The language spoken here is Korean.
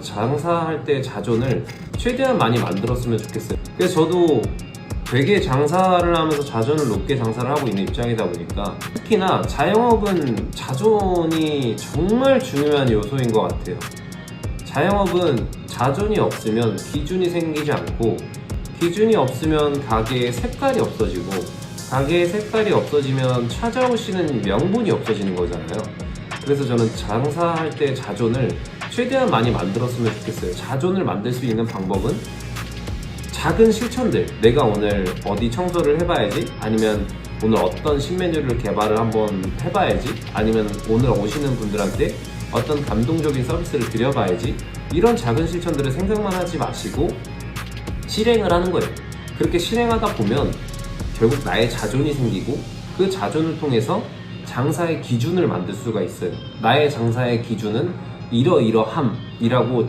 장사할 때 자존을 최대한 많이 만들었으면 좋겠어요. 그래서 저도 되게 장사를 하면서 자존을 높게 장사를 하고 있는 입장이다 보니까 특히나 자영업은 자존이 정말 중요한 요소인 것 같아요. 자영업은 자존이 없으면 기준이 생기지 않고 기준이 없으면 가게의 색깔이 없어지고 가게의 색깔이 없어지면 찾아오시는 명분이 없어지는 거잖아요. 그래서 저는 장사할 때 자존을 최대한 많이 만들었으면 좋겠어요. 자존을 만들 수 있는 방법은 작은 실천들. 내가 오늘 어디 청소를 해봐야지. 아니면 오늘 어떤 신메뉴를 개발을 한번 해봐야지. 아니면 오늘 오시는 분들한테 어떤 감동적인 서비스를 드려봐야지. 이런 작은 실천들을 생각만 하지 마시고 실행을 하는 거예요. 그렇게 실행하다 보면 결국 나의 자존이 생기고 그 자존을 통해서 장사의 기준을 만들 수가 있어요. 나의 장사의 기준은 이러이러함이라고